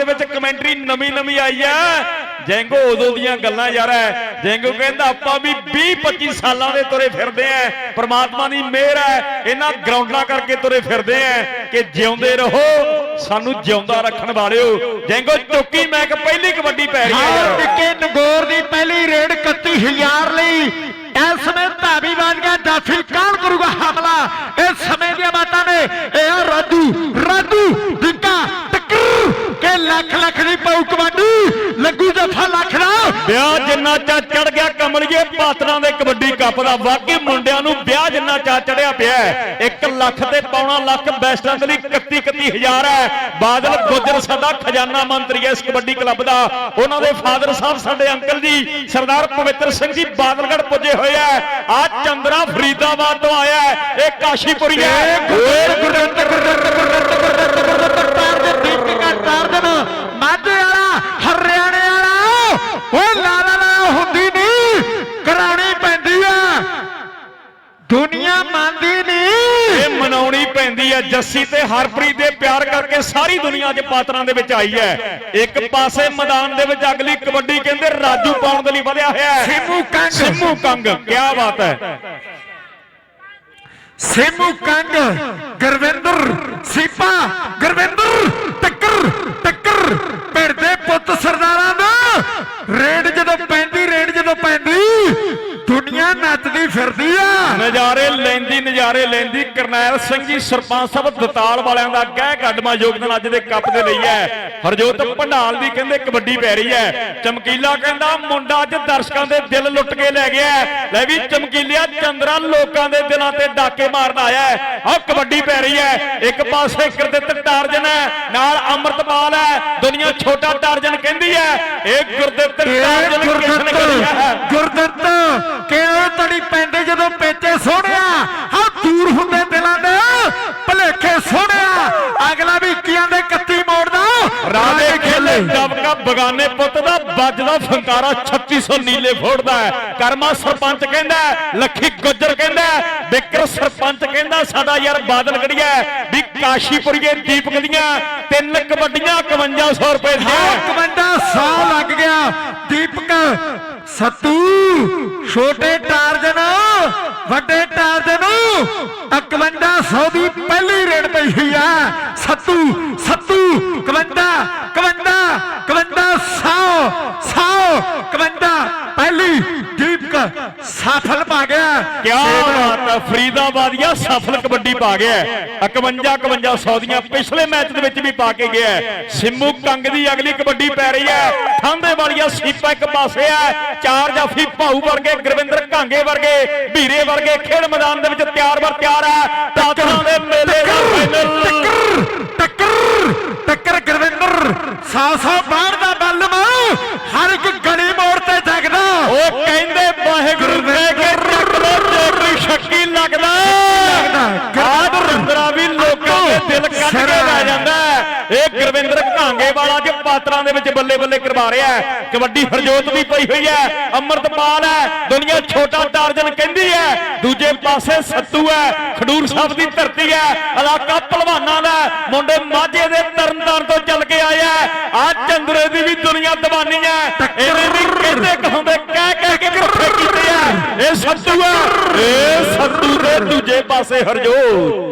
ਦੇ ਵਿੱਚ ਕਮੈਂਟਰੀ ਨਵੀਂ ਨਵੀਂ ਆਈ ਆ ਜੈਂਗੋ ਉਦੋਂ ਦੀਆਂ ਗੱਲਾਂ ਯਾਰ ਹੈ। ਜੈਂਗੋ ਕਹਿੰਦਾ, ਆਪਾਂ ਵੀ 20 25 ਸਾਲਾਂ ਦੇ ਤੁਰੇ ਫਿਰਦੇ ਆ ਪ੍ਰਮਾਤਮਾ ਦੀ ਮਿਹਰ ਹੈ। ਇਹਨਾਂ ਗਰਾਊਂਡਾਂ ਕਰਕੇ ਤੁਰੇ ਫਿਰਦੇ ਆ ਕਿ ਜਿਉਂਦੇ ਰਹੋ। ਸਾਨੂੰ ਜਿਉਂਦਾ ਰੱਖਣ ਵਾਲਿਓ। ਜੈਂਗੋ ਚੁੱਕੀ ਮੈਂ ਕਿ ਪਹਿਲੀ ਕਬੱਡੀ ਪੈ ਰਹੀ ਹੈ। ਯਾਰ ਨਿੱਕੇ ਨਗੋਰ ਦੀ ਪਹਿਲੀ ਰੇਡ 31000 ਲਈ। ਇਸ ਸਮੇਂ ਧਾਬੀ ਬਣ ਗਿਆ ਜਾਫੀ। ਕੌਣ ਕਰੂਗਾ ਹਮਲਾ? ਇਸ ਸਮੇਂ ਦੀਆਂ ਬਾਤਾਂ ਨੇ। ਇਹ ਰਾਜੂ। ਰਾਜੂ ਲੱਖ ਲੱਖ ਦੀ ਪਾਉ ਕਬੱਡੀ। ਲੱਗੂ ਜਫਾ ਲੱਖ ਦਾ। ਵਿਆਹ ਜਿੰਨਾ ਚਾ ਚੜ ਗਿਆ ਕਮਲੀਏ ਪਾਤਰਾਂ ਦੇ ਕਬੱਡੀ ਕੱਪ ਦਾ ਵਾਕਈ ਮੁੰਡਿਆਂ ਨੂੰ ਵਿਆਹ ਜਿੰਨਾ ਚਾ ਚੜਿਆ ਪਿਆ 1 ਲੱਖ ਤੇ ਪੌਣਾ ਲੱਖ ਬੈਸਟਾਂ ਦੇ ਲਈ 31 31000 ਹੈ ਬਾਦਲ ਗੁੱਜਰ ਸਾਡਾ ਖਜ਼ਾਨਾ ਮੰਤਰੀ ਹੈ ਇਸ ਕਬੱਡੀ ਕਲੱਬ ਦਾ ਉਹਨਾਂ ਦੇ ਫਾਦਰ ਸਾਹਿਬ ਸਾਡੇ ਅੰਕਲ ਜੀ ਸਰਦਾਰ ਪਵਿੱਤਰ ਸਿੰਘ ਜੀ ਬਾਦਲਗੜ ਪੁੱਜੇ ਹੋਏ ਆ ਆ ਚੰਦਰਾ ਫਰੀਦਾਬਾਦ ਤੋਂ ਆਇਆ ਇਹ ਕਾਸ਼ੀਪੁਰੀ ਹੈ ਓਏ ਟਾਰਜਨ ਦੀਪਿਕਾ ਟਾਰਜਨ ਮਾਝੇ ਵਾਲਾ ਹਰਿਆਣੇ ਵਾਲਾ ਓਏ ਲਾਲਾ ਲਾ ਹੁੰਦੀ ਨਹੀਂ ਕਰਾਉਣੀ ਪੈਂਦੀ ਆ ਦੁਨੀਆ ਮੰਨਦੀ ਨਹੀਂ। ਇਹ ਮਨਾਉਣੀ ਪੈਂਦੀ ਹੈ ਜੱਸੀ ਤੇ ਹਰਪ੍ਰੀਤ ਦੇ ਪਿਆਰ ਕਰਕੇ ਸਾਰੀ ਦੁਨੀਆ 'ਚ ਪਾਤਰਾਂ ਦੇ ਵਿੱਚ ਆਈ ਹੈ। ਇੱਕ ਪਾਸੇ ਮੈਦਾਨ ਦੇ ਵਿੱਚ ਅਗਲੀ ਕਬੱਡੀ ਕਹਿੰਦੇ ਰਾਜੂ ਪਾਉਣ ਦੇ ਲਈ ਵਧਿਆ ਹੋਇਆ ਹੈ। ਸਿੰਮੂ ਕੰਗ। ਸਿੰਮੂ ਕੰਗ ਕੀ ਬਾਤ ਹੈ। ਸੇਮੂ ਕੰਗ ਗੁਰਵਿੰਦਰ ਸੀਪਾ ਗੁਰਵਿੰਦਰ ਟੱਕਰ ਟੱਕਰ ਭਿੜਦੇ ਪੁੱਤ ਸਰਦਾਰਾਂ ਦਾ। ਰੇਡ ਜਦੋਂ ਪੈਂਦੀ ਰੇਡ ਜਦੋਂ ਪੈਂਦੀ ਦੁਨੀਆ ਨੱਚਦੀ ਫਿਰਦੀ ਆ ਨਜ਼ਾਰੇ ਨਜ਼ਾਰੇ ਲੈਂਦੀ ਕਰਨੈਲ ਸਿੰਘ ਜੀ ਸਰਪੰਚ ਸਾਹਿਬ ਦਤਾਲ ਵਾਲਿਆਂ ਦਾ ਗਹਿ ਕੱਢਮਾ ਯੋਗਦਾਨ ਅੱਜ ਦੇ ਕੱਪ ਦੇ ਲਈ ਹੈ। ਹਰਜੋਤ ਭੰਡਾਲ ਦੀ ਕਹਿੰਦੇ ਕਬੱਡੀ ਪੈ ਰਹੀ ਹੈ। ਚਮਕੀਲਾ ਕਹਿੰਦਾ ਮੁੰਡਾ ਅੱਜ ਦਰਸ਼ਕਾਂ ਦੇ ਦਿਲ ਲੁੱਟ ਕੇ ਲੈ ਗਿਆ। ਲੈ ਵੀ ਚਮਕੀਲਿਆ ਚੰਦਰਾ ਲੋਕਾਂ ਦੇ ਦਿਲਾਂ ਤੇ ਡਾਕੇ ਮਾਰਨ ਆਇਆ ਹੈ। ਆਹ ਕਬੱਡੀ ਪੈ ਰਹੀ ਹੈ। ਇੱਕ ਪਾਸੇ ਗੁਰਦਿੱਤ ਟਾਰਜਨ ਹੈ ਨਾਲ ਅੰਮ੍ਰਿਤਪਾਲ ਹੈ। ਦੁਨੀਆ ਛੋਟਾ ਟਾਰਜਨ ਕਹਿੰਦੀ ਹੈ। ਇਹ ਗੁਰਦਿੱਤ ਟਾਰਜਨ ਕਿਸ ਨੇ ਗੁਰਦਿੱਤ ਕਿਉਂ ਤੜੀ ਪੈਂਦੇ ਜਦੋਂ ਪੇਚੇ ਸੋਹਣਿਆ ਹਾਂ ਦੂਰ ਹੁੰਦੇ ਦਿਲਾਂ ਦੇ ਭਲੇਖੇ ਸੋਹਣਿਆ ਅਗਲਾ ਵੀ ਕੀਆਂ ਦੇ 31 ਮੋੜਦਾ ਰਾਜੇ ਖੇਲੇ ਦਬਕਾ ਬਗਾਨੇ ਪੁੱਤ ਦਾ ਵੱਜਦਾ ਫੰਕਾਰਾ 3600 ਨੀਲੇ ਫੋੜਦਾ ਹੈ। ਕਰਮਾ ਸਰਪੰਚ ਕਹਿੰਦਾ ਲੱਖੀ ਗੁੱਜਰ ਕਹਿੰਦਾ ਬਿਕਰ ਸਰਪੰਚ ਕਹਿੰਦਾ ਸਾਡਾ ਯਾਰ ਬਾਦਲ ਗੜੀਆ ਵੀ ਕਾਸ਼ੀਪੁਰੀਏ ਦੀਪਕ ਦੀਆਂ ਤਿੰਨ ਕਬੱਡੀਆਂ 5100 ਰੁਪਏ ਦੀਆਂ ਹਾਂ ਕਮੰਡਾ 100 ਲੱਗ ਗਿਆ। ਦੀਪਕ ਸਤੂ ਛੋਟੇ ਟਾਰਜਨ ਵੱਡੇ ਟਾਰਜਨ 5100 ਦੀ ਪਹਿਲੀ ਰੇਡ ਪਈ ਹੋਈ ਆ ਸਤੂ ਸਤੂ 51 51 51 100 100 51 ਪਹਿਲੀ ਦੀਪਕ ਸਫਲ ਪਾ ਕਿਆ ਬਾਤ ਹੈ ਫਰੀਦਾਬਾਦੀਆ ਸਫਲ ਕਬੱਡੀ ਪਾ ਗਿਆ ਹੈ। 51 5100 ਦੀਆਂ ਪਿਛਲੇ ਮੈਚ ਦੇ ਵਿੱਚ ਵੀ ਪਾ ਕੇ ਗਿਆ। ਸਿੰਮੂ ਕੰਗ ਦੀ ਅਗਲੀ ਕਬੱਡੀ ਪੈ ਰਹੀ ਹੈ ਠਾਂਦੇ ਵਾਲੀਆ ਸੀਪਾ ਇੱਕ ਪਾਸੇ ਹੈ ਚਾਰ ਜਾਫੀ ਭਾਊ ਵਰਗੇ ਗੁਰਵਿੰਦਰ ਘਾਂਗੇ ਵਰਗੇ ਵੀਰੇ ਵਰਗੇ ਖੇਡ ਮੈਦਾਨ ਦੇ ਵਿੱਚ ਤਿਆਰ ਬਰ ਤਿਆਰ ਹੈ ਪਾਤਰਾਂ ਦੇ ਮੇਲੇ ਦਾ ਫਾਈਨਲ ਟੱਕਰ ਟੱਕਰ ਟੱਕਰ ਗੁਰਵਿੰਦਰ 100 ਬਾਹਰ ਦਾ ਬੱਲਮ ਹਰ ਇੱਕ ਗਲੀ ਮੋੜ ਤੇ ਜਗਦਾ ਉਹ ਕਹਿੰਦੇ ਵਾਹਿਗੁਰੂ ਕਹਿ ਕੇ ਰੱਖ ਲੋ ਜੇ ਕੋਈ ਸ਼ੱਕੀ ਲੱਗਦਾ ਆਦ ਰੰਦਰਾ ਵੀ ਲੋਕਾਂ ਦੇ ਦਿਲ ਕੱਢ ਕੇ ਲੈ ਜਾਂਦਾ ਹੈ। ਇਹ ਗੁਰਵਿੰਦਰ ਘਾਂਗੇ ਵਾਲਾ ਅੱਜ ਪਾਤਰਾਂ ਦੇ ਵਿੱਚ ਬੱਲੇ ਬੱਲੇ ਕਰਵਾ ਰਿਹਾ ਹੈ। ਕਬੱਡੀ ਹਰਜੋਤ ਵੀ ਪਈ ਹੋਈ ਹੈ। ਅੰਮ੍ਰਿਤਪਾਲ ਹੈ। ਦੁਨੀਆ ਛੋਟਾ ਟਾਰਜਨ ਕਹਿੰਦੀ ਹੈ। ਦੂਜੇ ਪਾਸੇ ਸੱਤੂ ਹੈ। ਖਡੂਰ ਸਾਹਿਬ ਦੀ ਧਰਤੀ ਹੈ। ਇਲਾਕਾ ਪਹਿਲਵਾਨਾਂ ਦਾ। ਮੁੰਡੇ ਮਾਝੇ ਦੇ ਤਰਨਤਾਰਨ ਤੋਂ ਚੱਲ ਕੇ ਆਇਆ ਆ ਚੰਦਰੇ ਦੀ ਵੀ ਦੁਨੀਆ ਦੀਵਾਨੀ ਹੈ। ਇਹਨੇ ਵੀ ਕਹਿੰਦੇ ਕਹਾਉਂਦੇ ਕਹਿ ਕਹਿ ਕੇ ਇਕੱਠੇ ਕੀਤੇ ਆ। ਇਹ ਸੱਤੂ ਹੈ ਇਹ ਸੱਤੂ ਦੇ ਦੂਜੇ ਪਾਸੇ ਹਰਜੋਤ।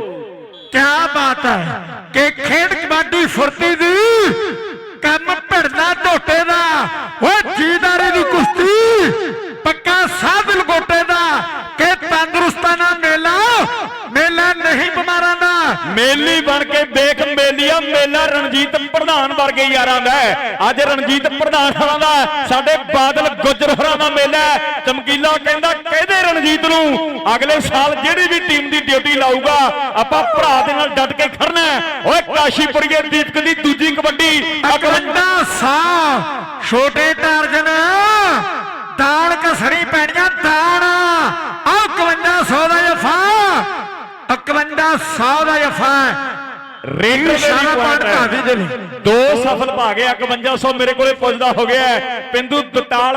ਕਿਆ ਬਾਤ ਹੈ ਕਿ ਖੇਡ ਕਬੱਡੀ ਫੁਰਤੀ ਦੀ ਕੰਮ ਭਿੜਦਾ ਝੋਟੇ ਦਾ। ਓਏ ਜੀਦਾਰੇ ਦੀ ਕੁਸ਼ਤੀ, ਪੱਕਾ ਸਾਧਲ ਗੋਟੇ ਦਾ। ਕਿ ਤੰਦਰੁਸਤਾਂ ਨਾਲ ਮੇਲਾ ਮੇਲਾ ਨਹੀਂ ਬਿਮਾਰਾਂ ਮੇਲੀ ਬਣ ਕੇ ਦੇਖ ਮੇਲੀਆ, ਮੇਲਾ ਰਣਜੀਤ ਪ੍ਰਧਾਨ ਵਰਗੇ ਯਾਰਾਂ ਦਾ ਅੱਜ ਰਣਜੀਤ ਪ੍ਰਧਾਨ ਹੋਰਾਂ ਦਾ ਸਾਡੇ ਬਾਦਲ ਗੁੱਜਰ ਹੋਰਾਂ ਦਾ ਮੇਲਾ ਚਮਕੀਲਾ ਕਹਿੰਦਾ, ਕਹਿੰਦੇ ਰਣਜੀਤ ਨੂੰ? ਅਗਲੇ ਸਾਲ ਜਿਹੜੀ ਵੀ ਟੀਮ ਦੀ ਡਿਊਟੀ ਲਾਊਗਾ, ਆਪਾਂ ਭਰਾ ਦੇ ਨਾਲ ਡਟ ਕੇ ਖੜਨਾ ਹੈ। ਓਏ ਕਾਸ਼ੀਪੁਰੀਏ ਦੀਪਕ ਦੀ ਦੂਜੀ ਕਬੱਡੀ ਅਕਵੰਡਾ ਸਾ ਛੋਟੇ ਟਾਰਜਨ ਦਾਣ ਕਸੜੀ ਪੈਣੀਆਂ ਦਾਣ ਆ 5100 ਦਾ ਜਫਾ 5100 ਦਾ ਜਫਾ ਇਸ਼ਾਰਾ ਵੀ ਪਾਣ। ਭਾਵੀ ਦੇ ਲਈ ਦੋ ਸਫਲ ਗਿਆ 5100 ਮੇਰੇ ਕੋਲੇ ਪੁੱਜਦਾ ਹੋ ਗਿਆ। ਪਿੰਦੂ ਦਤਾਲ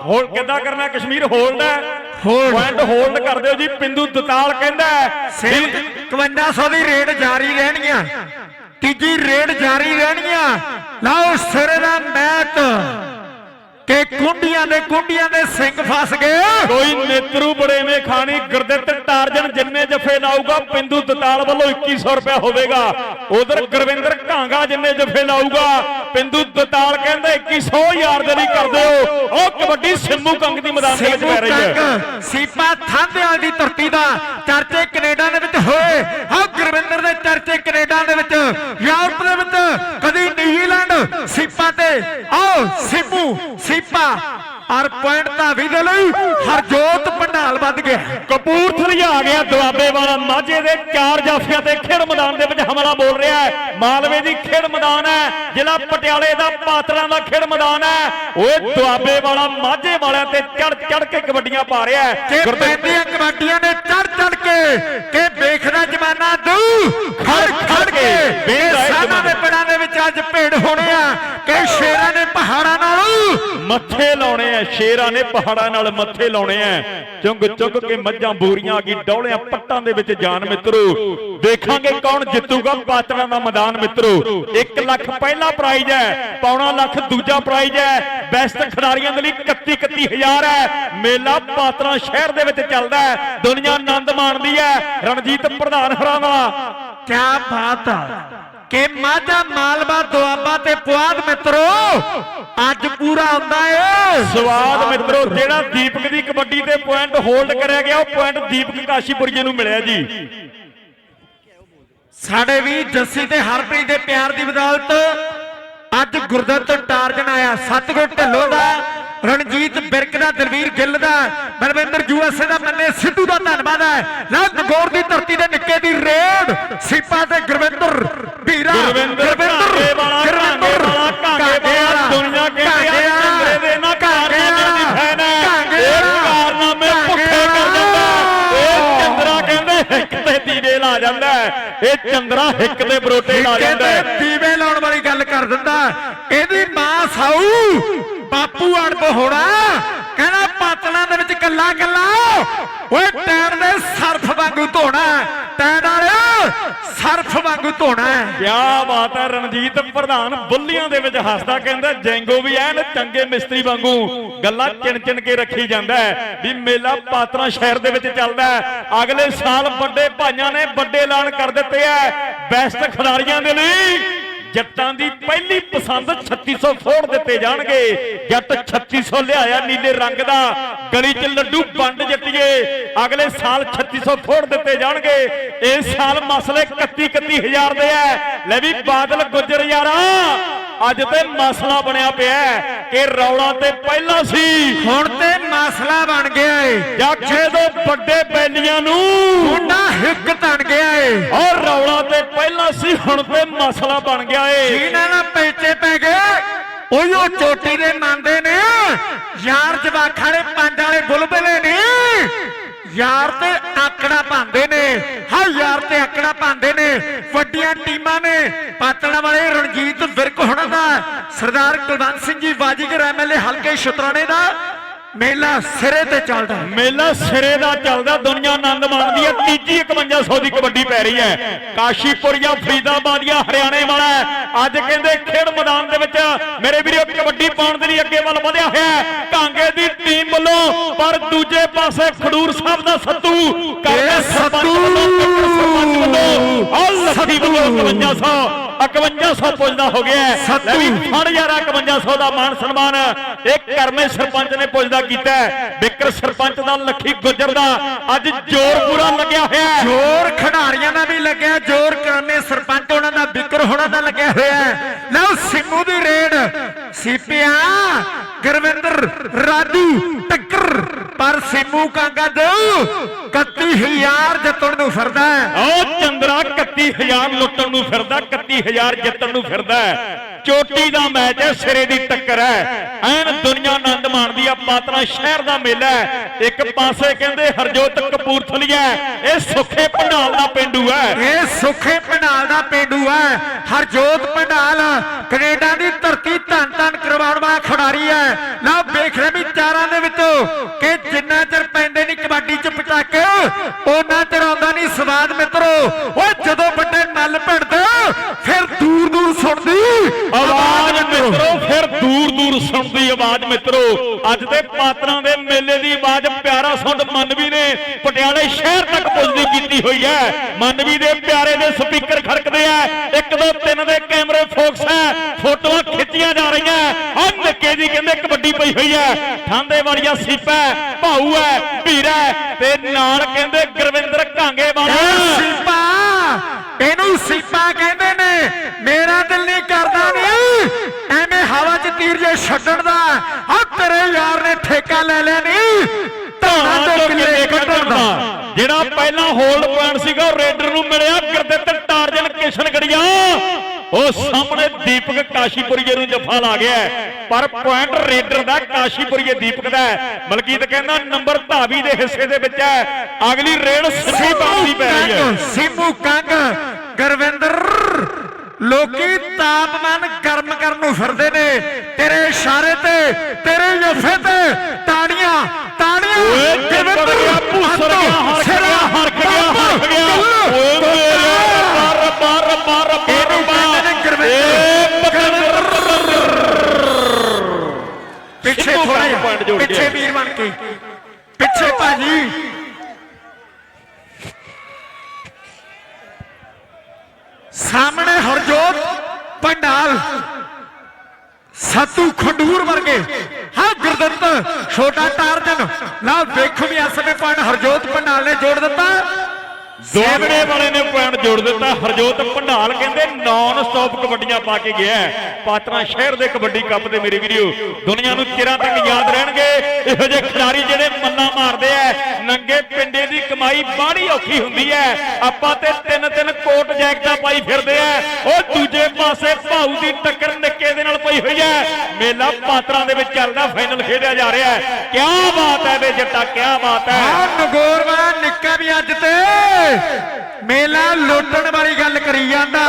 ਹੋਲ ਕਿੱਦਾਂ ਕਰਨਾ? ਕਸ਼ਮੀਰ ਹੋਲਡ ਹੈ। ਪੁਆਇੰਟ ਹੋਲਡ ਕਰ ਦਿਓ ਜੀ। ਪਿੰਦੂ ਦਤਾਲ ਕਹਿੰਦਾ ਹੈ। ਸੇਮ ਵੀ 5100 ਦੀ ਰੇਟ ਜਾਰੀ ਰਹਿਣਗੀਆਂ। ਤੀਜੀ ਰੇਡ ਜਾਰੀ ਰਹਿਣੀਆਂ ਲਓ ਸਿਰੇ ਦਾ ਮੈਚ। ਕਿ ਕੁੰਡੀਆਂ ਦੇ ਕੁੰਡੀਆਂ ਦੇ ਸਿੰਘ ਫਸ ਗਏ? ਕੋਈ ਨੇਤਰੂ ਬੜੇਵੇਂ ਖਾਣੀ ਗੁਰਦਿੱਤ ਟਾਰਜਨ ਜਿੰਨੇ ਜਫੇ ਲਾਊਗਾ ਪਿੰਦੂ ਦਤਾਲ ਵੱਲੋਂ 2100 ਰੁਪਇਆ ਹੋਵੇਗਾ। ਉਧਰ ਗੁਰਵਿੰਦਰ ਘਾਂਗਾ ਜਿੰਨੇ ਜਫੇ ਲਾਊਗਾ ਪਿੰਦੂ ਦਤਾਲ ਕਹਿੰਦੇ 2100 ਯਾਰ ਦੇ ਲਈ ਕਰਦੇ ਹੋ ਉਹ ਕਬੱਡੀ ਸਿੰਮੂ ਕੰਗ ਦੀ ਮੈਦਾਨ ਦੇ ਵਿੱਚ ਪੈ ਰਹੀ ਹੈ। ਸੀਪਾ ਥਾਂਦਿਆਂ ਦੀ ਧਰਤੀ ਦਾ ਚਰਚੇ ਕੈਨੇਡਾ ਦੇ ਵਿੱਚ ਹੋਏ। ਹਾਂ ਗੁਰਵਿੰਦਰ ਦੇ ਚਰਚੇ ਕੈਨੇਡਾ ਦੇ ਵਿੱਚ ਯੂਰਪ ਦੇ ਵਿੱਚ ਕਦੀ ਨਿਊਜ਼ੀਲੈਂਡ ਸੀਪਾ ਤੇ ਆਓ ਸੀਪੂ ਸੀਪਾ ਔਰ ਪੁਆਇੰਟ ਦਾ ਵੀ ਦੇ ਲਈ ਹਰਜੋਤ ਪੰਡਾਲ ਵੱਧ ਗਿਆ। ਕਪੂਰਥਲੀ ਆ ਗਿਆ ਦੁਆਬੇ ਵਾਲਾ ਮਾਝੇ ਦੇ ਚਾਰ ਜਾਫੀਆਂ ਤੇ ਖੇਡ ਮੈਦਾਨ ਦੇ ਵਿੱਚ ਹਮਲਾ ਬੋਲ ਰਿਹਾ ਹੈ। ਮਾਲਵੇ ਦੀ ਖੇਡ ਮੈਦਾਨ ਹੈ ਜ਼ਿਲ੍ਹਾ ਪਟਿਆਲੇ ਦਾ ਪਾਤੜਾਂ ਦਾ ਖੇਡ ਮੈਦਾਨ ਹੈ। ਓਏ ਦੁਆਬੇ ਵਾਲਾ ਮਾਝੇ ਵਾਲਿਆਂ ਤੇ ਚੜ ਚੜ ਕੇ ਕਬੱਡੀਆਂ ਪਾ ਰਿਹਾ ਹੈ। ਪੈਂਦੀਆਂ ਕਬੱਡੀਆਂ ਨੇ ਚੜ ਚੜ ਕੇ ਕਿ ਵੇਖਦਾ ਜਮਾਨਾ ਦੂ ਖੜ ਖੜ ਕੇ ਵੇਖਦਾ ਹੈ ਸਾਨਾਂ ਦੇ। ਪਿੰਡਾਂ ਦੇ ਵਿੱਚ ਅੱਜ ਭੇਡ ਹੋਣੇ ਆ ਕਿ ਸ਼ੇਰਾਂ ਪਹਾੜਾਂ ਨਾਲ। ਮੱਥੇ ਲਾਉਣੇ ਆ ਸ਼ੇਰਾਂ ਨੇ ਪਹਾੜਾਂ ਨਾਲ ਮੱਥੇ ਲਾਉਣੇ ਆ ਚੁੰਗ ਚੁੰਗ ਕੇ ਮੱਝਾਂ ਬੂਰੀਆਂ ਕੀ ਡੌਲਿਆਂ ਪੱਟਾਂ ਦੇ ਵਿੱਚ ਜਾਨ ਮਿੱਤਰੋ। ਦੇਖਾਂਗੇ ਕੌਣ ਜਿੱਤੂਗਾ ਪਾਤੜਾਂ ਦਾ ਮੈਦਾਨ ਮਿੱਤਰੋ। 1 ਲੱਖ ਪਹਿਲਾ ਪ੍ਰਾਈਜ਼ ਹੈ ਪੌਣਾ ਲੱਖ ਦੂਜਾ ਪ੍ਰਾਈਜ਼ ਹੈ ਬੈਸਟ ਖਿਡਾਰੀਆਂ ਦੇ ਲਈ 31 31000 ਹੈ ਮੇਲਾ ਪਾਤੜਾਂ ਸ਼ਹਿਰ ਦੇ ਵਿੱਚ ਚੱਲਦਾ ਹੈ ਦੁਨੀਆ ਆਨੰਦ ਮਾਣਦੀ ਹੈ ਰਣਜੀਤ ਪ੍ਰਧਾਨ ਹਰਾਵਾ ਕਿਆ ਬਾਤ ਆ। ਕਿ ਮਾਝਾ ਮਾਲਵਾ ਦੁਆਬਾ ਤੇ ਪੁਆਧ ਮਿੱਤਰੋ ਅੱਜ ਪੂਰਾ ਹੁੰਦਾ ਏ। ਸਵਾਦ ਮਿੱਤਰੋ ਜਿਹੜਾ ਦੀਪਕ ਦੀ ਕਬੱਡੀ ਤੇ ਪੁਆਇੰਟ ਹੋਲਡ ਕਰਿਆ ਗਿਆ ਉਹ ਪੁਆਇੰਟ ਦੀਪਕ ਕਾਸ਼ੀਪੁਰੀਏ ਨੂੰ ਮਿਲਿਆ ਜੀ। ਸਾਡੇ ਵੀ ਜੱਸੀ ਤੇ ਹਰਪ੍ਰੀਤ ਦੇ ਪਿਆਰ ਦੀ ਬਦੌਲਤ ਅੱਜ ਗੁਰਦੱਤ ਟਾਰਜਨ ਆਇਆ ਸਤਗੁਰ ਢੱਲੋਂ ਦਾ। ਰਣਜੀਤ ਬਿਰਕ ਦਾ ਦਲਵੀਰ ਗਿੱਲ ਦਾ ਬਲਵਿੰਦਰ ਯੂਐਸਏ ਦਾ ਮੰਨੇ ਸਿੱਧੂ ਦਾ ਧੰਨਵਾਦ ਹੈ। ਲਓ ਨਗੌਰ ਦੀ ਧਰਤੀ ਦੇ ਨਿੱਕੇ ਦੀ ਰੇਡ ਸੀਪਾ ਤੇ ਗੁਰਵਿੰਦਰ ਵੀਰਾ ਗੁਰਵਿੰਦਰ ਵਾਲਾ ਘਾਂਗੇ ਵਾਲਾ ਦੁਨੀਆ ਕਹਿੰਦੀ ਆ ਚੰਦਰੇ ਦੇ ਨਾ ਕਾਰਨਾਮੇ ਦੀ ਫੈਨ ਹੈ ਇਹ ਕਾਰਨਾਮੇ ਭੁੱਖੇ ਕਰ ਜਾਂਦਾ ਇਹ ਚੰਦਰਾ ਕਹਿੰਦੇ ਹਿੱਕ ਤੇ ਦੀਵੇ ਲਾ ਜਾਂਦਾ ਇਹ ਚੰਦਰਾ ਹਿੱਕ ਤੇ ਬਰੋਟੇ ਲਾ ਜਾਂਦਾ ਦੀਵੇ ਲਾਉਣ ਵਾਲੀ ਗੱਲ ਕਰ ਦਿੰਦਾ ਇਹਦੀ ਮਾਂ ਸਾਊ ਬਾਪੂ ਅੜਬ ਹੋਣਾ ਕਹਿੰਦਾ ਪਾਤਲਾਂ ਦੇ ਵਿੱਚ ਕੱਲਾ ਕੱਲਾ ਓਏ ਟੈਣ ਦੇ ਸਰਫ ਵਾਂਗੂ ਧੋਣਾ ਟੈਣ ਵਾਲਿਆ ਸਰਫ ਵਾਂਗੂ ਧੋਣਾ ਕਿਆ ਬਾਤ ਹੈ, ਰਣਜੀਤ ਪ੍ਰਧਾਨ ਬੁੱਲੀਆਂ ਦੇ ਵਿੱਚ ਹੱਸਦਾ ਕਹਿੰਦਾ, ਜੈਂਗੋ ਵੀ ਐਨ ਚੰਗੇ ਮਿਸਤਰੀ ਵਾਂਗੂ ਗੱਲਾਂ ਚਿਣ ਚਿਣ ਕੇ ਰੱਖੀ ਜਾਂਦਾ ਹੈ ਵੀ ਮੇਲਾ ਪਾਤਰਾ ਸ਼ਹਿਰ ਦੇ ਵਿੱਚ ਚੱਲਦਾ ਹੈ। ਅਗਲੇ ਸਾਲ ਵੱਡੇ ਭਾਈਆਂ ਨੇ ਵੱਡੇ ਐਲਾਨ ਕਰ ਦਿੱਤੇ ਐ ਬੈਸਟ ਖਿਡਾਰੀਆਂ ਦੇ ਲਈ ਜੱਟਾਂ ਦੀ ਪਹਿਲੀ ਪਸੰਦ 3600 ਫੋੜ ਦਿੱਤੇ ਜਾਣਗੇ। ਜੱਟ 3600 ਲਿਆਇਆ ਨੀਲੇ ਰੰਗ ਦਾ। ਗਲੀ 'ਚ ਲੱਡੂ ਵੰਡ ਜੱਟੀਏ ਅਗਲੇ ਸਾਲ 3600 ਫੋੜ ਦਿੱਤੇ ਜਾਣਗੇ। ਇਸ ਸਾਲ ਮਸਲੇ 31 31000 ਦੇ ਐ। ਲੈ ਵੀ ਬਾਦਲ ਗੁੱਜਰ ਯਾਰਾ ਅੱਜ ਤੇ ਮਸਲਾ ਬਣਿਆ ਪਿਆ ਕਿ ਰੌਲਾ ਤੇ ਪਹਿਲਾਂ ਸੀ। ਹੁਣ ਤੇ ਮਸਲਾ ਬਣ ਗਿਆ ਏ। ਜਾਖੇ ਤੋਂ ਵੱਡੇ ਬੈਲੀਆਂ ਨੂੰ। ਮੁੰਡਾ ਹਿੱਕ ਤਣ ਗਿਆ ਏ। ਔਰ ਰੌਲਾ ਤੇ ਪਹਿਲਾਂ ਸੀ ਹੁਣ ਤੇ ਮਸਲਾ ਬਣ ਗਿਆ ਏ। ਇਹਨਾਂ ਨਾਲ ਪੈਚੇ ਪੈ ਗਏ ਉਹੀਓ ਚੋਟੀ ਦੇ ਮੰਨਦੇ ਨੇ। ਯਾਰ ਜਵਾਖਾਂ ਦੇ ਪੰਜ ਵਾਲੇ ਬੁਲਬਲੇ ਨੇ। ਯਾਰ ਤੇ ਆਕੜਾ ਪਾਉਂਦੇ ਨੇ। ਹਾਂ ਯਾਰ ਤੇ ਆਕੜਾ ਪਾਉਂਦੇ ਨੇ। ਵੱਡੀਆਂ ਟੀਮਾਂ ਨੇ। ਪਾਤੜਾ ਵਾਲੇ ਰਣਜੀਤ ਵਿਰਕ ਹੋਣਾ ਦਾ। ਸਰਦਾਰ ਕੁਲਵੰਤ ਸਿੰਘ ਜੀ ਬਾਜੀਗਰ ਐਮਐਲਏ ਹਲਕੇ ਸ਼ੁਤਰਾਣੇ ਦਾ। ਮੇਲਾ ਸਿਰੇ ਤੇ ਚੱਲਦਾ ਮੇਲਾ ਸਿਰੇ ਦਾ ਚੱਲਦਾ ਦੁਨੀਆ ਆਨੰਦ ਮਾਣਦੀ ਹੈ। ਤੀਜੀ 5100 ਦੀ ਕਬੱਡੀ ਪੈ ਰਹੀ ਹੈ। ਕਾਸ਼ੀਪੁਰੀਆ ਫਰੀਦਾਬਾਦੀਆ ਹਰਿਆਣੇ ਵਾਲਾ। ਅੱਜ ਕਹਿੰਦੇ ਖੇਡ ਮੈਦਾਨ ਦੇ ਵਿੱਚ ਮੇਰੇ ਵੀਰੋ ਕਬੱਡੀ ਪਾਉਣ ਦੇ ਲਈ ਅੱਗੇ ਵੱਲ ਵਧਿਆ ਹੋਇਆ ਕਾਂਗੇ ਦੀ ਟੀਮ ਵੱਲੋਂ ਪਰ ਦੂਜੇ ਪਾਸੇ ਖਡੂਰ ਸਾਹਿਬ ਦਾ ਸੱਤੂ। ਕਰਦੇ ਸਰਪੰਚ! ਵੱਲੋਂ ਸਰਪੰਚ ਵੱਲੋਂ ਆਹ ਲੱਖੀ ਵੱਲੋਂ 5100 5100 ਪੁੱਜਦਾ ਹੋ ਗਿਆ! ਲੈ ਵੀ ਫੜ ਯਾਰਾ 5100 ਦਾ ਮਾਨ ਸਨਮਾਨ। ਇਹ ਕਰਮੇ ਸਰਪੰਚ ਨੇ ਪੁੱਜਦਾ ਕੀਤਾ। ਬਿਕਰ ਸਰਪੰਚ ਦਾ ਲੱਖੀ ਗੁੱਜਰ ਦਾ ਅੱਜ ਜ਼ੋਰ ਪੂਰਾ ਲੱਗਿਆ ਹੋਇਆ ਜੋਰ ਖਿਡਾਰੀਆਂ ਦਾ ਵੀ ਲੱਗਿਆ ਜੋਰ ਕਰਨੇ ਸਰਪੰਚ ਉਹਨਾਂ ਦਾ ਵਿਕਰ ਹੋਣਾ ਦਾ ਲੱਗਿਆ ਹੋਇਆ। ਲਓ ਸਿੰਮੂ ਦੀ ਰੇਡ। ਸੀਪੀਆ ਗੁਰਵਿੰਦਰ ਰਾਜੂ ਟੱਕਰ। ਪਰ ਸਿੰਮੂ ਕਾਂਗਾ ਦੋ 31000 ਜਿੱਤਣ ਨੂੰ ਫਿਰਦਾ ਹੈ। ਉਹ ਚੰਦਰਾ 31000 ਲੁੱਟਣ ਨੂੰ ਫਿਰਦਾ 31000 ਜਿੱਤਣ ਨੂੰ ਫਿਰਦਾ ਚੋਟੀ ਦਾ ਮੈਚ ਹੈ, ਸਿਰੇ ਦੀ ਟੱਕਰ ਹੈ। ਐਨ ਦੁਨੀਆ ਆਨੰਦ ਮਾਣਦੀ ਆ, ਪਾਤਰਾ ਸ਼ਹਿਰ ਦਾ ਮੇਲਾ ਹੈ। ਇੱਕ ਪਾਸੇ ਕਹਿੰਦੇ ਹਰਜੋਤ ਕਪੂਰਥਲੀਆ ਇਹ ਸੁੱਖੇ ਪੰਡਾਲ ਦਾ ਪਿੰਡੂ ਹੈ। ਇਹ ਸੁਖੇ ਪੰਡਾਲ ਦਾ ਪਿੰਡੂ ਹੈ। ਹਰਜੋਤ ਪੰਡਾਲ ਕੈਨੇਡਾ ਦੀ ਧਰਤੀ ਧੰਨ ਧੰਨ ਕਰਵਾਉਣ ਵਾਲਾ ਖਿਡਾਰੀ ਹੈ। ਲਓ, ਵੇਖ ਰਹੇ ਵੀ ਚਾਰਾਂ ਦੇ ਵਿੱਚੋਂ ਕਿ ਜਿੰਨਾ ਚਿਰ ਪੈਂਦੇ ਨਹੀਂ ਕਬੱਡੀ ਚ ਪਟਾਕੇ, ਉਹਨਾਂ ਚਿਰ ਆਉਂਦਾ ਨਹੀਂ ਸਵਾਦ ਮਿੱਤਰੋ। ਓਏ, ਜਦੋਂ ਵੱਡੇ ਮੱਲ ਭਿੜਦੇ ਫਿਰ ਸੁਣਦੀ ਆਵਾਜ਼ ਮਿੱਤਰੋ ਅੱਜ ਦੇ ਪਾਤਰਾਂ ਦੇ ਮੇਲੇ ਦੀ ਆਵਾਜ਼ ਪਿਆਰਾ ਸੁਣ ਮਨਵੀ ਨੇ ਪਟਿਆਲੇ ਸ਼ਹਿਰ ਤੱਕ ਪੁੱਜਦੀ ਕੀਤੀ ਹੋਈ ਹੈ। ਮਨਵੀ ਦੇ ਪਿਆਰੇ ਦੇ ਸਪੀਕਰ ਖੜਕਦੇ ਆ। ਇੱਕ ਦੋ ਤਿੰਨ ਦੇ ਕੈਮਰੇ ਫੋਕਸ ਹੈ ਫੋਟੋਆਂ ਖਿੱਚੀਆਂ ਜਾ ਰਹੀਆਂ। ਆ ਨਿੱਕੇ ਜੀ ਕਹਿੰਦੇ ਕਬੱਡੀ ਪਈ ਹੋਈ ਹੈ। ਠਾਂਦੇ ਵਾਲੀਆ ਸੀਪਾ ਹੈ, ਭਾਊ ਹੈ ਭੀਰਾ ਹੈ, ਤੇ ਨਾਲ ਕਹਿੰਦੇ ਗੁਰਵਿੰਦਰ ਕਾਂਗੇ ਵਾਲਾ ਸੀਪਾ ਇਹਨੂੰ ਸੀਪਾ ਕਹਿੰਦੇ ਨੇ ਮੇਰਾ ਦਿਲ ਨਹੀਂ ਕਰਦਾ ਨਹੀਂ ਐਵੇਂ ਹਵਾ 'ਚ ਤੀਰ ਜੇ ਛੱਡਣ ਦਾ? ਆ ਤੇਰੇ ਯਾਰ ਨੇ ਠੇਕਾ ਲੈ ਲਿਆ ਨਹੀਂ ਧਾਣਾ ਤੋਂ ਕਿੱਲੇ ਕੱਢਣ ਦਾ। ਜਿਹੜਾ ਪਹਿਲਾ ਹੋਲਡ ਪੁਆਇੰਟ ਸੀਗਾ ਉਹ ਰੇਡਰ ਨੂੰ ਮਿਲਿਆ ਗੁਰਦਿੱਤ ਟਾਰਜਨ ਕਿਸ਼ਨ ਗੜੀਆ ਉਹ ਸਾਹਮਣੇ ਦੀਪਕ ਕਾਸ਼ੀਪੁਰੀਏ ਨੂੰ ਜੱਫਾ ਲਾ ਗਿਆ। ਪਰ ਪੁਆਇੰਟ ਰੇਡਰ ਦਾ ਕਾਸ਼ੀਪੁਰੀਏ ਦੀਪਕ ਦਾ ਹੈ। ਮਲਕੀਤ ਕਹਿੰਦਾ ਨੰਬਰ ਧਾਵੀ ਦੇ ਹਿੱਸੇ ਦੇ ਵਿੱਚ ਹੈ। ਅਗਲੀ ਰੇਡ ਸਿੱਧੀ ਬਾਣੀ ਪੈ ਰਹੀ ਹੈ। ਸਿੰਮੂ ਕੰਗ ਗੁਰਵਿੰਦਰ ਲੋਕੀ ਤਾਪਮਾਨ ਗਰਮ ਕਰਨ ਨੂੰ ਫਿਰਦੇ ਨੇ। ਤੇਰੇ ਇਸ਼ਾਰੇ ਤੇ ਤੇਰੇ ਜਫੇ ਤੇ ਤਾੜੀਆਂ ਤਾੜੀਆਂ। ਓਏ ਗੁਰਵਿੰਦਰ ਗਿਆ ਭੂਸਰ ਗਿਆ ਹਰਖ ਗਿਆ ਹਰਖ ਗਿਆ ਹਰਖ ਗਿਆ। ਓਏ ਮੇਰੇ ਰੱਬਾ ਰੱਬਾ ਰੱਬਾ ਰੱਬਾ ਇਹਨੂੰ ਕਹਿੰਦੇ ਨੇ ਗੁਰਵਿੰਦਰ। ਏ ਪਤੰਦਰ ਪਿੱਛੇ ਥੋੜਾ ਜਿਹਾ ਪਿੱਛੇ। ਵੀਰ ਬਣ ਕੇ। ਪਿੱਛੇ ਭਾਜੀ। ਸਾਹਮਣੇ ਹਰਜੋਤ ਪੰਡਾਲ। ਸਤੂ ਖੰਡੂਰ ਵਰਗੇ। ਹਾਂ, ਗੁਰਦੱਤ, ਛੋਟਾ ਤਾਰਜਨ ਨਾਲ ਵੇਖੋ ਵੀ ਇਸ ਸਮੇਂ ਹਰਜੋਤ ਪੰਡਾਲ ਨੇ ਜੋੜ ਦਿੱਤਾ। ਦੋਗੜੇ ਵਾਲੇ ਨੇ ਪੁਆਇੰਟ ਜੋੜ ਦਿੱਤਾ। ਹਰਜੋਤ ਭੰਡਾਲ ਕਹਿੰਦੇ ਨਾਨ ਸਟਾਪ ਕਬੱਡੀਆਂ ਪਾ ਕੇ ਗਿਆ ਹੈ। ਸ਼ਹਿਰ ਦੇ ਕਬੱਡੀ ਕੱਪ ਦੇ ਮੇਰੇ ਵੀਡੀਓ ਦੁਨੀਆ ਨੂੰ ਚਿਰਾਂ ਤੱਕ ਯਾਦ ਰਹਿਣਗੇ। ਇਹੋ ਜਿਹੇ ਖਿਡਾਰੀ ਜਿਹੜੇ ਮੰਨਾ ਮਾਰਦੇ ਐ ਨੰਗੇ ਪਿੰਡੇ ਦੀ ਕਮਾਈ ਬਾਹਲੀ ਔਖੀ ਹੁੰਦੀ ਐ ਆਪਾਂ ਤੇ ਤਿੰਨ ਤਿੰਨ ਕੋਟ ਜੈਕਟਾਂ ਪਾਈ ਫਿਰਦੇ ਐ ਉਹ ਦੂਜੇ ਪਾਸੇ ਭਾਊ ਦੀ ਟੱਕਰ ਨਿੱਕੇ ਦੇ ਨਾਲ ਪਈ ਹੋਈ ਐ ਮੇਲਾ ਪਾਤਰਾਂ ਦੇ ਵਿੱਚ ਚੱਲਦਾ ਫਾਈਨਲ ਖੇਡਿਆ ਜਾ ਰਿਹਾ ਹੈ। ਕੀ ਬਾਤ ਹੈ ਵੇ ਜੱਟਾ ਕੀ ਬਾਤ ਹੈ। ਆ ਨਗੋਰ ਨਿੱਕਾ ਵੀ ਅੱਜ ਤੇ। ਮੇਲਾ ਲੁੱਟਣ ਵਾਲੀ ਗੱਲ ਕਰੀ ਜਾਂਦਾ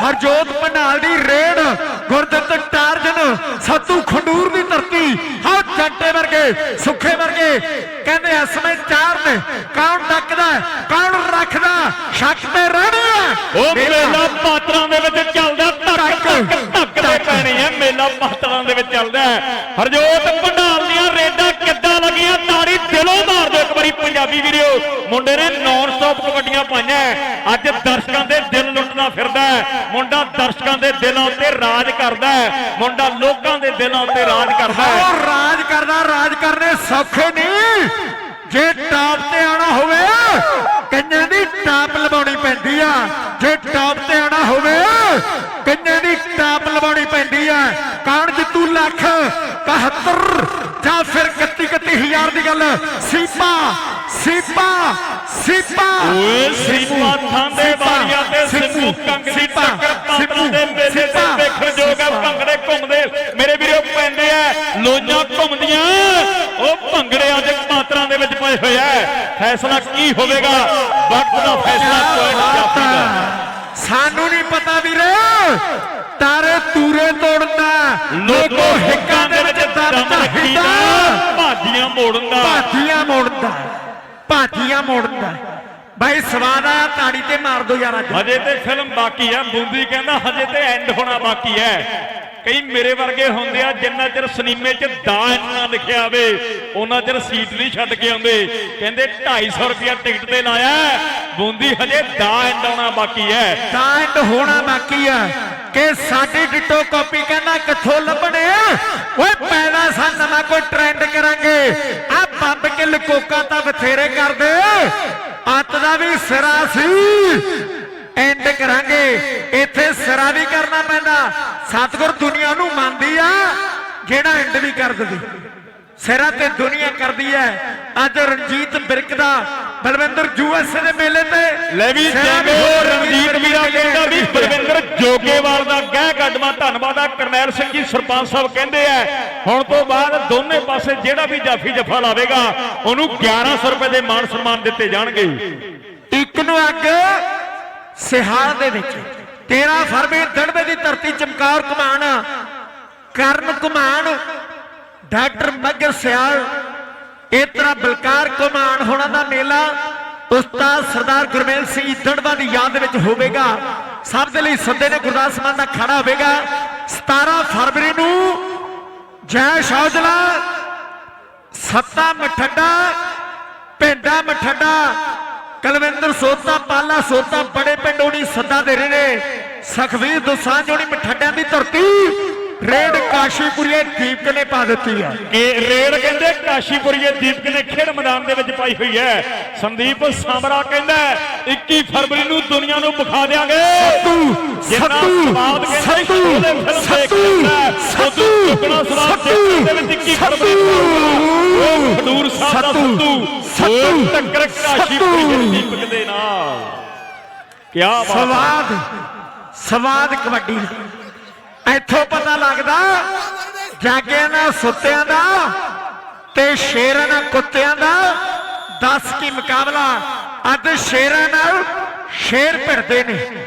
ਹਰਜੋਤ ਪੰਡਾਲ ਦੀ ਰੇਡ ਗੁਰਦਿੱਤ ਟਾਰਜਨ ਸਤੂ ਖੰਡੂਰ ਦੀ ਧਰਤੀ। ਹਾਂ ਜੱਟੇ ਵਰਗੇ ਸੁੱਖੇ ਵਰਗੇ। ਕਹਿੰਦੇ ਇਸ ਸਮੇਂ ਚਾਰ ਨੇ ਕੌਣ ਡੱਕਦਾ ਹੈ, ਕੌਣ ਰੱਖਦਾ ਸ਼ੱਕ ਤੇ ਰਹਿਣਾ ਉਹ ਮੇਲਾ ਪਾਤਰਾਂ ਦੇ ਵਿੱਚ ਚੱਲਦਾ ਧੱਕ ਧੱਕ, ਦੇ। ਪੈਣੀ ਹੈ ਮੇਲਾ ਪਾਤਰਾਂ ਦੇ ਵਿੱਚ ਚੱਲਦਾ। ਹਰਜੋਤ ਭੰਡਾਲ ਦੀਆਂ ਰੇਡਾਂ ਕਿੱਦਾਂ ਲੱਗੀਆਂ ਤਾੜੀ ਦਿਲੋਂ ਮਾਰ ਦਿਓ ਇੱਕ ਵਾਰੀ ਪੰਜਾਬੀ ਵੀਡੀਓ ਮੁੰਡੇ ਨੇ ਨਾਨ ਸਟਾਪ ਕਬੱਡੀਆਂ ਪਾਈਆਂ। ਅੱਜ ਦਰਸ਼ਕਾਂ ਦੇ ਦਿਲ ਲੁੱਟਦਾ ਫਿਰਦਾ। ਮੁੰਡਾ ਦਰਸ਼ਕਾਂ ਦੇ ਦਿਲਾਂ ਉੱਤੇ ਰਾਜ ਕਰਦਾ ਮੁੰਡਾ ਲੋਕਾਂ ਦੇ ਦਿਲਾਂ ਉੱਤੇ ਰਾਜ ਕਰਦਾ ਉਹ ਰਾਜ ਕਰਦਾ ਰਾਜ ਕਰਨੇ ਸੌਖੇ ਨਹੀਂ ਜੇ ਟਾਪ ਤੇ ਆਣਾ ਹੋਵੇ ਕੰਨਾਂ ਦੀ ਟਾਪ ਲਵਾਉਣੀ ਪੈਂਦੀ ਆ। ਜੇ ਟਾਪ ਤੇ ਆਣਾ ਹੋਵੇ ਕੰਨਾਂ ਦੀ ਟਾਪ ਲਵਾਉਣੀ ਪੈਂਦੀ ਆ। ਕੌਣ ਜਿੱਤੂ ਲੱਖ 71 ਜਾਂ ਫਿਰ 31 31000 ਦੀ ਗੱਲ? ਸੀਪਾ ਸੀਪਾ ਸੀਪਾ। ਓਏ ਸੀਪਾ ਥਾਂਦੇ ਵਾਲੀਆਂ ਤੇ ਸਿੰਮੂ ਕੰਗ ਦੀ ਟੱਕਰ ਦੇ ਮੇਲੇ ਤੇ ਵੇਖਣ ਯੋਗ ਹੈ ਭੰਗੜੇ ਘੁੰਮਦੇ। ਮੇਰੇ ਵੀਰੋ ਪੈਂਦੇ ਆ ਲੋਈਆਂ ਘੁੰਮਦੀਆਂ। ਉਹ ਭੰਗੜੇ ਅੱਜ ਪਾਤਰਾਂ ਦੇ ਵਿੱਚ ਪਏ ਹੋਏ ਆ ਫੈਸਲਾ ਕੀ ਹੋਵੇਗਾ? ਵਕਤ ਦਾ ਫੈਸਲਾ ਪੁਆਇੰਟ ਜਾਫੀ ਦਾ ਸਾਨੂੰ ਨਹੀਂ ਪਤਾ ਵੀਰੇ। ਤਾਰੇ ਤੂਰੇ ਤੋੜਦਾ। ਲੋਕੋ ਹਿੱਕਾਂ ਦੇ ਵਿੱਚ ਦਮ ਰੱਖੀਦਾ। ਭਾਜੀਆਂ ਮੋੜਨ ਦਾ ਭਾਜੀਆਂ ਮੋੜਦਾ। ਭਾਜੀਆਂ ਮੋੜਦਾ। ਬਾਈ ਸਵਾਦ ਤਾੜੀ ਤੇ ਮਾਰ ਦੋ ਯਾਰ ਅੱਜ। ਹਜੇ ਤੇ ਫਿਲਮ ਬਾਕੀ ਆ। ਬੂੰਦੀ ਕਹਿੰਦਾ ਹਜੇ ਤੇ ਐਂਡ ਹੋਣਾ ਬਾਕੀ ਹੈ। ਕਈ ਮੇਰੇ ਵਰਗੇ ਹੁੰਦੇ ਆ, ਜਿੰਨਾ ਚਿਰ ਸਿਨੇਮੇ 'ਚ ਦਾ ਨਾ ਲਿਖਿਆ ਹੋਵੇ, ਉਹਨਾਂ ਚਿਰ ਸੀਟ ਨਹੀਂ ਛੱਡ ਕੇ ਆਉਂਦੇ। ਕਹਿੰਦੇ 250 ਰੁਪਿਆ ਟਿਕਟ ਤੇ ਲਾਇਆ, ਬੂੰਦੀ ਹਜੇ ਦਾ ਐਂਡ ਆਉਣਾ ਬਾਕੀ ਹੈ। ਤਾਂ ਐਂਡ ਹੋਣਾ ਬਾਕੀ ਆ। ਕਿ ਸਾਡੀ ਡਿਟੋ ਕਾਪੀ ਕਹਿੰਦਾ ਕਿੱਥੋਂ ਲੱਭਣੇ ਓਏ ਪੈਦਾ ਸਾ ਨਵਾਂ ਕੋਈ ਟ੍ਰੈਂਡ ਕਰਾਂਗੇ। ਆ ਬੰਬ ਕੇ ਲਕੋਕਾ ਤਾਂ ਬਥੇਰੇ ਕਰਦੇ ਅੱਤ ਦਾ ਵੀ ਸਿਰਾ ਸੀ। ਐਂਡ ਕਰਾਂਗੇ। ਇੱਥੇ ਸਿਰਾ ਵੀ ਕਰਨਾ ਪੈਂਦਾ। ਸਤਿਗੁਰ ਦੁਨੀਆ ਨੂੰ ਮੰਨਦੀ ਆ ਜਿਹੜਾ ਐਂਡ ਵੀ ਕਰ ਦੇਵੇ। ਸਿਰਾ ਤੇ ਦੁਨੀਆ ਕਰਦੀ ਹੈ ਅੱਜ ਰਣਜੀਤ ਬਿਰਕ ਦਾ ਬਲਵਿੰਦਰ ਯੂਐਸਏ ਦੇ ਮੇਲੇ ਤੇ ਲੈ ਵੀ ਜੈਗੋ ਰਣਜੀਤ ਵੀਰਾ ਕਹਿੰਦਾ ਵੀ ਬਲਵਿੰਦਰ ਜੋਗੇਵਾਲ ਦਾ ਗਹਿ ਕੱਢਵਾ ਧੰਨਵਾਦ ਆ। ਕਰਨੈਲ ਸਿੰਘ ਜੀ ਸਰਪੰਚ ਸਾਹਿਬ ਕਹਿੰਦੇ ਆ ਹੁਣ ਤੋਂ ਬਾਅਦ ਦੋਨੇ ਪਾਸੇ ਜਿਹੜਾ ਵੀ ਜਾਫੀ ਜਫਾ ਲਾਵੇਗਾ ਉਹਨੂੰ 1100 ਰੁਪਏ ਦੇ ਮਾਨ ਸਨਮਾਨ ਦਿੱਤੇ ਜਾਣਗੇ। ਇੱਕ ਨੂੰ ਅੱਗ ਸਿਹਾਰ ਦੇ ਵਿੱਚ। 13 ਫਰਵਰੀ ਦੜਬੇ ਦੀ ਧਰਤੀ ਚਮਕੌਰ ਕਮਾਨ ਕਰਨ ਕਮਾਨ ਡਾਕਟਰ ਮੱਗਰ ਸਿਆਲ ਇਹ ਤਰ੍ਹਾਂ ਬਲਕਾਰ ਕਮਾਨ ਹੋਣਾ ਦਾ ਮੇਲਾ ਉਸਤਾਦ ਸਰਦਾਰ ਗੁਰਮੇਲ ਸਿੰਘ ਦੜਬਾ ਦੀ ਯਾਦ ਵਿੱਚ ਹੋਵੇਗਾ। ਸਭ ਦੇ ਲਈ ਸੱਦੇ ਨੇ ਗੁਰਦਾਸ ਮਾਨ ਦਾ ਖੜਾ ਹੋਵੇਗਾ। 17 ਫਰਵਰੀ ਨੂੰ ਜੈ ਸ਼ੌਜਲਾ ਸੱਤਾ ਮਠੱਡਾ ਪਿੰਡਾ ਮਠੱਡਾ ਕਲਵਿੰਦਰ ਸੋਤਾ ਪਾਲਾ ਸੋਤਾ ਬੜੇ ਪਿੰਡੋਣੀ ਸੱਦਾ ਦੇ ਰਹੇ ਨੇ। ਸਖਵੀਰ ਦੁਸਾਂਝੋਣੀ ਮਠੱਡਿਆਂ ਦੀ ਧਰਤੀ ਰੇਡ ਕਾਸ਼ੀਪੁਰੀਏ ਦੀਪਕ ਨੇ ਪਾ ਦਿੱਤੀ ਹੈ ਕਿ ਰੇਡ ਕਹਿੰਦੇ ਕਾਸ਼ੀਪੁਰੀਏ ਦੀਪਕ ਨੇ ਖੇਡ ਮੈਦਾਨ ਦੇ ਵਿੱਚ ਪਾਈ ਹੋਈ ਹੈ। ਸੰਦੀਪ ਸਾਮਰਾ ਕਹਿੰਦਾ 21 ਫਰਵਰੀ ਨੂੰ ਦੁਨੀਆ ਨੂੰ ਵਿਖਾ ਦੇਾਂਗੇ ਦੇ ਫਿਲਮ ਦੇਖ ਲੈਂਦਾ ਉਦੋਂ ਚੁੱਕਣਾ ਸਵਾਦ ਦੇਖਣ ਦੇ ਵਿੱਚ 21 ਫਰਵਰੀ ਨੂੰ ਉਹ ਖਡੂਰ ਸਾਹਿਬ ਦਾ ਸੱਤੂ, ਸੱਤੂ। ਦੀਪਕ ਦੇ ਨਾਲ। ਕੀ ਬਾਤ। ਸਵਾਦ ਸਵਾਦ ਕਬੱਡੀ। ਇੱਥੋਂ ਪਤਾ ਲੱਗਦਾ ਜਾਗਿਆਂ ਨਾਲ ਸੁੱਤਿਆਂ ਦਾ ਤੇ ਸ਼ੇਰਾਂ ਨਾਲ ਕੁੱਤਿਆਂ ਦਾ ਦੱਸ ਕੀ ਮੁਕਾਬਲਾ। ਅੱਜ ਸ਼ੇਰਾਂ ਨਾਲ ਸ਼ੇਰ ਭਿੜਦੇ ਨੇ।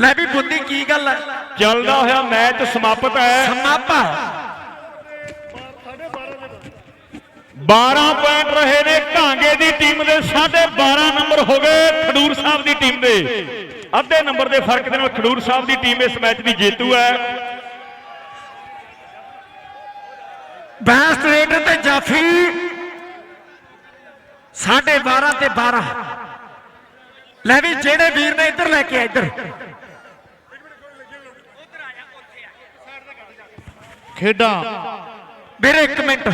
ਲੈ ਵੀ ਬੁੱਧੀ ਕੀ ਗੱਲ ਹੈ ਚੱਲਦਾ ਹੋਇਆ ਮੈਚ ਸਮਾਪਤ ਹੈ। ਸਮਾਪਾ 12 ਪੁਆਇੰਟ ਰਹੇ ਨੇ ਘਾਂਗੇ ਦੀ ਟੀਮ ਦੇ 12.5 ਨੰਬਰ ਹੋ ਗਏ ਖਡੂਰ ਸਾਹਿਬ ਦੀ ਟੀਮ ਦੇ। ਅੱਧੇ ਨੰਬਰ ਦੇ ਫ਼ਰਕ ਦੇ ਨਾਲ ਖਡੂਰ ਸਾਹਿਬ ਦੀ ਟੀਮ ਇਸ ਮੈਚ ਦੀ ਜੇਤੂ ਹੈ। ਬੈਸਟ ਰੇਡਰ ਤੇ ਜਾਫੀ 12.5 ਤੇ 12 ਲੈ ਵੀ ਜਿਹੜੇ ਵੀਰ ਨੇ ਇੱਧਰ ਲੈ ਕੇ ਆ ਇੱਧਰ। ਖੇਡਾਂ। ਵੀਰੇ ਇੱਕ ਮਿੰਟ।